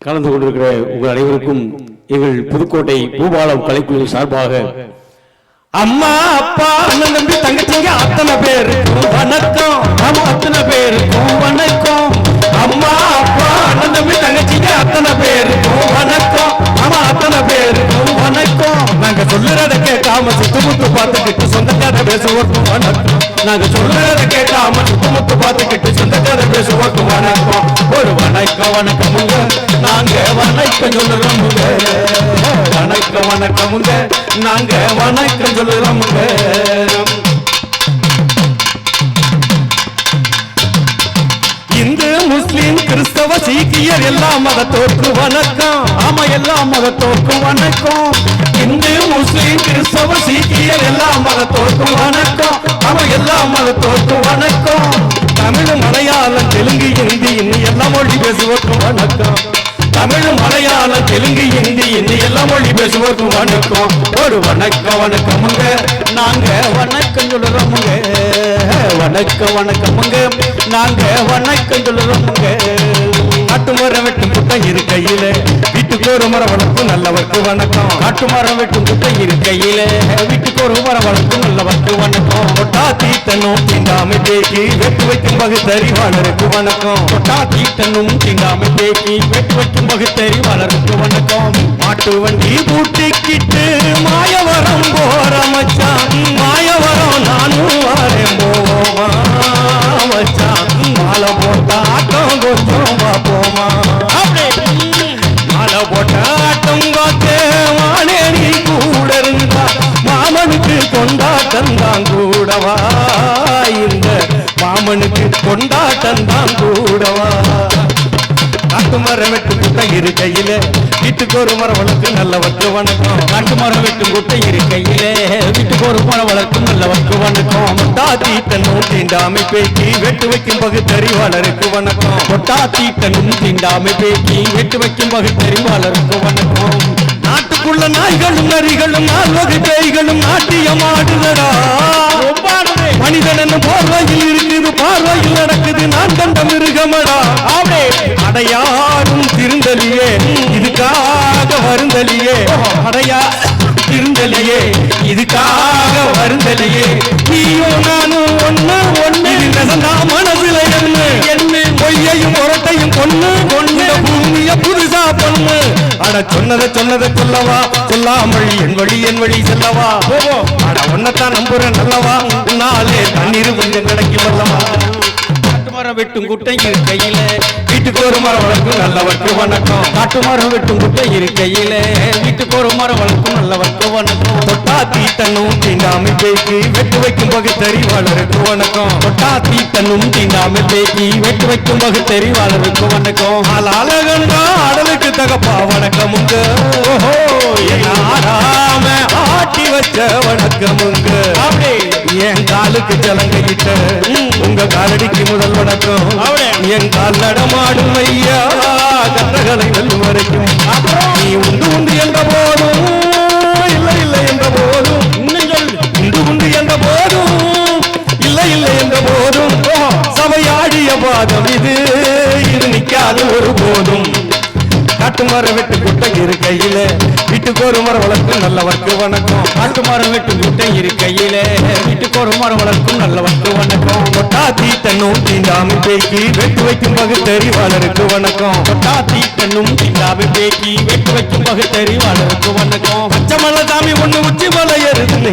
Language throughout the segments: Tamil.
கலந்து கொண்டிருக்கிற உங்கள் அனைவருக்கும் எங்கள் புதுக்கோட்டை பூபாலம் கலைக்குழு சார்பாக அம்மா அப்பா அண்ணன் தம்பி தங்கச்சிங்க அத்தனை பேர். வணக்கம். அத்தனை பேருக்கும் சொல்லுறத கேட்காம சுத்து முத்து பார்த்துக்கிட்டு சொந்த பேசுவோம் நாங்க சொல்லுறத கேட்காம சுத்து முத்து பார்த்துக்கிட்டு சொந்த பேசுவோம் வணக்கம். ஒரு வணக்கம் வணக்கமுங்க. நாங்க வணக்கம் சொல்லுறோமுங்க. வணக்கம் வணக்கமுங்க. நாங்க வணக்கம் சொல்லுறோமுங்க. கிறிஸ்தவ சீக்கியர் எல்லா மதத்தோர்க்கு வணக்கம். ஆமா எல்லா மதத்தோர்க்கு வணக்கம். இந்து முஸ்லீம் கிறிஸ்தவ சீக்கியர் எல்லா மதத்தோர்க்கும் வணக்கம். ஆமா எல்லா மதத்தோர்க்கும் வணக்கம். தமிழ் மலையாளம் தெலுங்கு ஹிந்தி இன்னி எல்லா மொழி பேசுவோக்கும் வணக்கம். தமிழ் மலையாளம் தெலுங்கு ஹிந்தி இன்னி எல்லா மொழி பேசுவோக்கும் வணக்கம். ஒரு வணக்கம் வணக்கமுங்க. நாங்க வணக்கம் சொல்லுறோமுங்க வணக்கம் வணக்கமுங்க நாங்க வணக்கம் சொல்லுறோமுங்க காட்டு மரம் வெட்டும் குட்டை இருக்கையில. வீட்டுக்கு ஒரு மரம் வளர்ப்பு நல்லவர்க்கு வணக்கம். காட்டு மரம் வெட்டும் குட்டை இருக்கையில. வீட்டுக்கு ஒரு மரம் வளர்ப்பு நல்லவர்க்கு வணக்கம். கொட்டா தீட்டனும் தீண்டாமை தேக்கி வெட்டு வைக்கும் பகுத்தறிவாளருக்கு வணக்கம். கொட்டா தீட்டனும் தீண்டாமை தேக்கி வெட்டு வைக்கும் பகுத்தறிவாளருக்கு வணக்கம். மாட்டு வண்டி பூட்டி மாலை போட்ட ஆட்டம் கொஞ்சம் பார்ப்போமா மாலை போட்ட ஆட்டம் பார்த்தே வானே நீ கூட இருந்தா மாமனுக்கு கொண்டாட்டம் தான் கூடவா? இந்த மாமனுக்கு கொண்டாட்டம் தான் கூடவா? நாட்டு மரம் வெட்டும் குட்டை இருக்கையில. வீட்டுக்கு ஒரு மரம் வளர்க்கு நல்லவர்க்கு வணக்கம். நாட்டு மரம் வெட்டும் குட்டை இருக்கையில. வீட்டுக்கு ஒரு மரம் வளர்க்கும் நல்லவர்க்கு வணக்கம். தாத்தி தன்னும் தீண்டாமை பேக்கி வெட்டு வைக்கும் பகுத்தறிவாளருக்கு வணக்கம். தாத்தி தன்னும் தீண்டாமை பேக்கி வெட்டு வைக்கும் பகுத்தறிவாளருக்கு வணக்கம். நாட்டுக்குள்ள நாய்களும் நரிகளும் நால்வகை பேய்களும் நாட்டியம் ஆடுதடா. அடையா திருந்தலியே இதுக்காக வருந்தலியே. நீயும் நானும் ஒண்ணு ஒண்ணு. நடந்தா மனசுல என்ன? என்ன? பொய்யையும் புரட்டையும் கொன்னு கொண்டு பூமிய புதுசா பொண்ணு. அட சொன்னதை சொன்னதை சொல்லவா? சொல்லாமல் என் வழி என் வழி செல்லவா? அட ஒன்னத்தான் நம்புறேன் நல்லவா நாளே தண்ணீர் கொஞ்சம் கிடைக்கும் அல்லவா? மரம் வெட்டும் குட்டை இருக்கையில. வீட்டுக்கு ஒரு மரம் வளர்க்கும் நல்லவர்க்கு வணக்கம். காட்டு மரம் வெட்டும் குட்டை இருக்கையில. வீட்டுக்கு ஒரு மரம் வளர்க்கும் நல்லவர்க்கு வணக்கம். தொட்டா தீட்டனும் தீண்டாமை பேக்கி வெட்டு வைக்கும் பகுத்தறிவாளருக்கு வணக்கம். தொட்டா தீட்டனும் தீண்டாமை பேக்கி வெட்டு வைக்கும் பகுத்தறிவாளருக்கு வணக்கம். ஆளாளகண்டா அடலுக்கு தகப்பா வணக்கமுங்க. ஓஹோ ஆடாம ஆட்டி வச்ச வணக்கமுங்க. அப்படி. என் காலுக்கு ஜலங்கையிட்ட உங்க காலடிக்கு முதல் வணக்கம். என் கால் நடமாடும் ஐயா. கட்டகளை வெல்லும் வரைக்கும் நாட்டு மரம் வெட்டு குட்டை இருக்கையில வீட்டுக்கு ஒரு மரம் வளர்க்கும் நல்லவர்க்கு வணக்கம். நாட்டு மரம் வெட்டு குட்டை இருக்கையில வீட்டுக்கு ஒரு மரம் வளர்க்கும் நல்லவர்க்கு வணக்கம். கொட்டா தீ தன்னும் தீண்டாமி பேக்கி வெட்டு வைக்கும் பகுத்தறிவாளருக்கு வணக்கம். கொட்டா தீ தன்னும் தீண்டாமி பேக்கி வெட்டு வைக்கும் பகுத்தறிவாளருக்கு வணக்கம். பச்சைமலை சாமி ஒண்ணு உச்சி மலை எருதுன்னு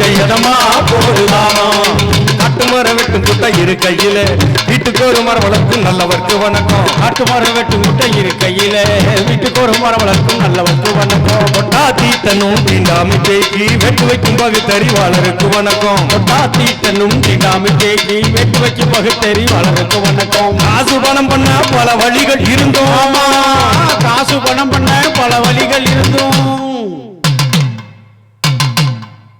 மேலும் கொஞ்சம் இடமா போடு காலம் வெட்டும் குட்டை இருக்கையில. வீட்டுக்கு ஒரு மரம் வளர்க்கும் நல்லவர்க்கு வணக்கம் காட்டு வெட்டும் குட்டை கையில வீட்டுக்கு ஒரு மரம் வளர்க்கும் நல்லவர்க்கு வணக்கம் கொட்டா தீட்டனும் தீண்டாமை தேக்கி வெட்டு வைக்கும் பகுத்தறிவாளருக்கு வணக்கம். கொட்டா தீட்டனும் தீண்டாமை தேக்கி வெட்டு வைக்கும் பகுத்தறிவாளருக்கு வணக்கம். காசு பணம் பண்ண பல வழிகள் இருந்தோம். காசு பணம் பண்ண பல வழிகள் இருந்தோம்.